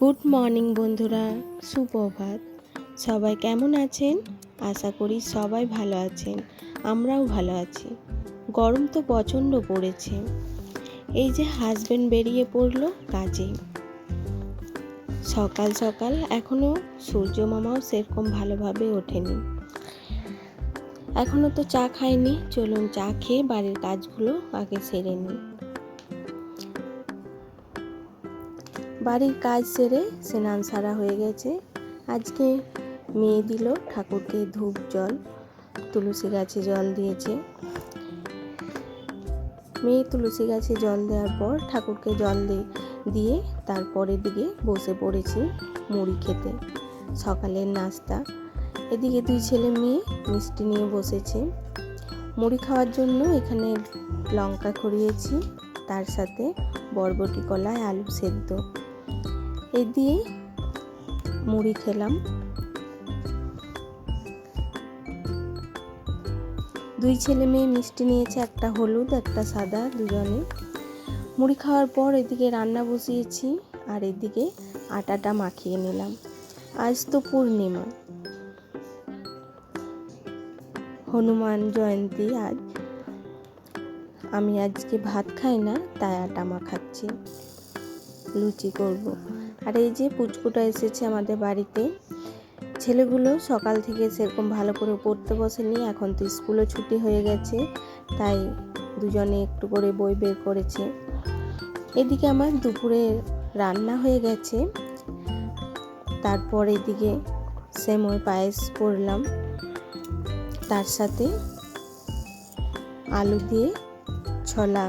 Good morning বন্ধুরা সুপ্রভাত সবাই কেমন আছেন? আশা করি সবাই ভালো আছেন, আমরাও ভালো আছি। গরম তো প্রচণ্ড পড়েছে। এই যে হাজবেন্ড বেরিয়ে পড়ল কাজে। সকাল সকাল এখনও সূর্য মামাও সেরকম ভালোভাবে ওঠেনি। এখনও তো চা খাইনি চলুন চা খেয়ে বাড়ির কাজগুলো আগে সেরে নিই। বাড়ির কাজ সেরে স্নান সারা হয়ে গেছে। আজকে মেয়ে দিল ঠাকুরকে ধূপ জল, তুলসী গাছে জল দিয়েছে। মেয়ে তুলসী গাছে জল দেওয়ার পর ঠাকুরকে জল দিয়ে তারপরের দিকে বসে পড়েছি মুড়ি খেতে। সকালের নাস্তা। এদিকে দুই ছেলে মেয়ে মিষ্টি নিয়ে বসেছে। মুড়ি খাওয়ার জন্য এখানে লঙ্কা খড়িয়েছি, তার সাথে বরবটি কলায় আলু সেদ্ধ। এ দিয়ে মুড়ি খেলাম। দুই ছেলে মেয়ে মিষ্টি নিয়েছে একটা হলুদ, একটা সাদা, দুজনে। মুড়ি খাওয়ার পর এদিকে রান্না বসিয়েছি আর এদিকে আটাটা মাখিয়ে নিলাম। আজ তো পূর্ণিমা। হনুমান জয়ন্তী আজ। আমি আজকে ভাত খাই না, তাই আটা মাখাচ্ছি। লুচি করব। আর এই যে পুচকুটা এসেছে আমাদের বাড়িতে, ছেলেগুলো সকাল থেকে সেরকম ভালো করে পড়তে বসেনি, এখন তো স্কুলও ছুটি হয়ে গেছে, তাই দুজনে একটু করে বই বের করেছে। এদিকে আমার দুপুরে রান্না হয়ে গেছে, তারপর এদিকে সেমই পায়েস করলাম, তার সাথে আলু দিয়ে ছলা,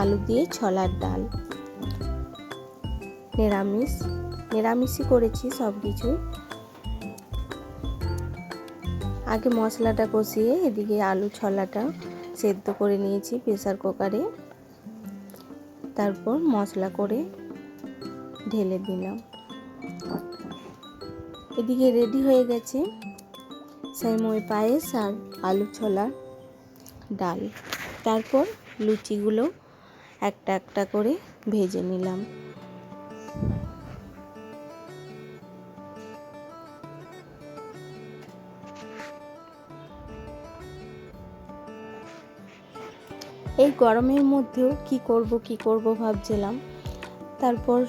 আলু দিয়ে ছলার ডাল। নিরামিষ, নিরামিষই করেছি সব কিছু আগে মশলাটা কষিয়ে এদিকে আলু ছলাটা সেদ্ধ করে নিয়েছি প্রেসার কুকারে। তারপর মশলা করে ঢেলে দিলাম। এদিকে রেডি হয়ে গেছে সেমই পায়েস আর আলু ছোলার ডাল। তারপর লুচিগুলো একটা একটা করে ভেজে নিলাম। এই গরমের মধ্যেও কি করব কি করব ভাবছিলাম। তারপর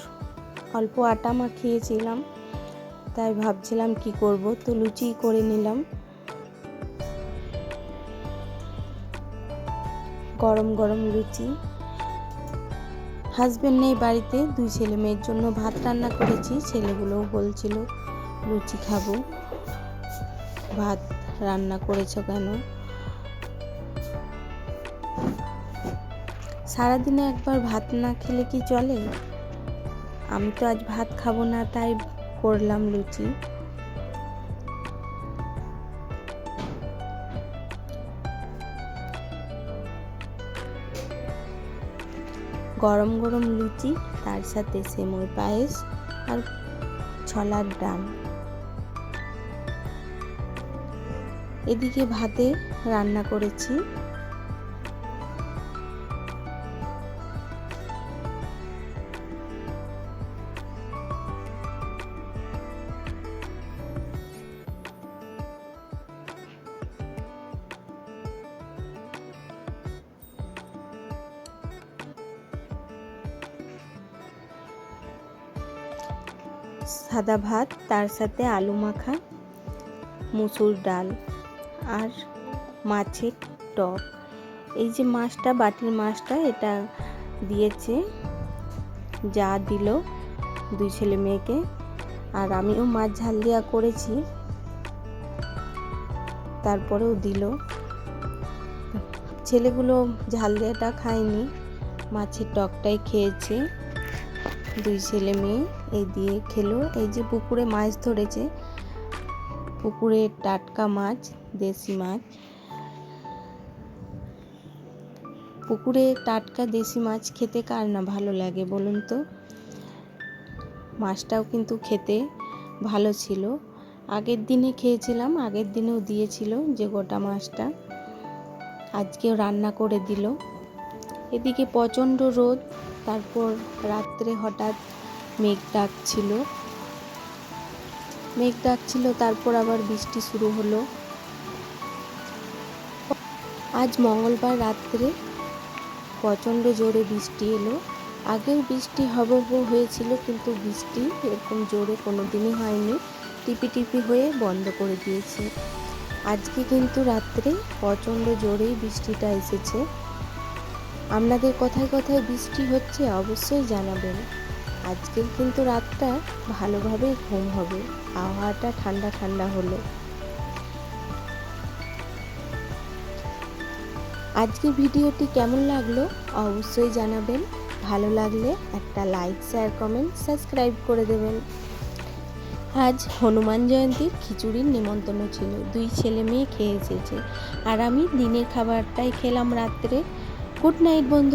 অল্প আটা মাখিয়েছিলাম, তাই ভাবছিলাম কি করব, তো লুচি করে নিলাম। গরম গরম লুচি। হাজব্যান্ড নেই বাড়িতে, দুই ছেলে মেয়ের জন্য ভাত রান্না করেছি, ছেলেগুলোও বলছিল, লুচি খাব। ভাত রান্না করেছ কেন? সারাদিনে একবার ভাত না খেলে কি চলে? আমি তো আজ ভাত খাব না, তাই করলাম লুচি। গরম গরম লুচি, তার সাথে সেমই পায়েস আর ছলার ডাল এদিকে ভাতে রান্না করেছি। সাদা ভাত, তার সাথে আলু মাখা, মুসুর ডাল আর মাছের টক। এই যে মাছটা, বাটির মাছটা, এটা দিয়েছে, যা দিল দুই ছেলে মেয়েকে। আর আমিও মাছ ঝাল দেওয়া করেছি। তারপরেও দিল। ছেলেগুলো ঝাল দেওয়াটা খায়নি, মাছের টকটাই খেয়েছে। দুই ছেলে মেয়ে, এই দিয়ে খেলো। এই যে পুকুরে মাছ ধরেছে, পুকুরে টাটকা মাছ, দেশি মাছ। পুকুরে টাটকা, দেশি মাছ খেতে কার না ভালো লাগে বলুন তো? মাছটাও কিন্তু খেতে ভালো ছিল। আগের দিনে খেয়েছিলাম, আগের দিনেও দিয়েছিল যে গোটা মাছটা। আজকেও রান্না করে দিল। এদিকে প্রচণ্ড রোদ। তারপর রাত্রে হঠাৎ মেঘ ডাকছিল মেঘ ডাকছিল তারপর আবার বৃষ্টি শুরু হলো। আজ মঙ্গলবার রাত্রে প্রচণ্ড জোরে বৃষ্টি এলো। আগেও বৃষ্টি হবে হয়েছিল, কিন্তু বৃষ্টি এরকম জোরে কোনো দিনই হয়নি। টিপি টিপি হয়ে বন্ধ করে দিয়েছে। আজকে কিন্তু রাত্রে প্রচণ্ড জোরেই বৃষ্টিটা এসেছে। আপনাদের কথায় কথায় বৃষ্টি হচ্ছে, অবশ্যই জানাবেন। আজকের কিন্তু রাতটা ভালোভাবে ঘুম হবে, আবহাওয়াটা ঠান্ডা ঠান্ডা হলো। আজকের ভিডিওটি কেমন লাগল, অবশ্যই জানাবেন। ভালো লাগলে একটা লাইক, শেয়ার, কমেন্ট, সাবস্ক্রাইব করে দেবেন। আজ হনুমান জয়ন্তীর খিচুড়ির নিমন্ত্রণ ছিল। দুই ছেলে মেয়ে খেয়ে এসেছে। আর আমি দিনের খাবারটাই খেলাম রাত্রে। গুড নাইট বন্ধু।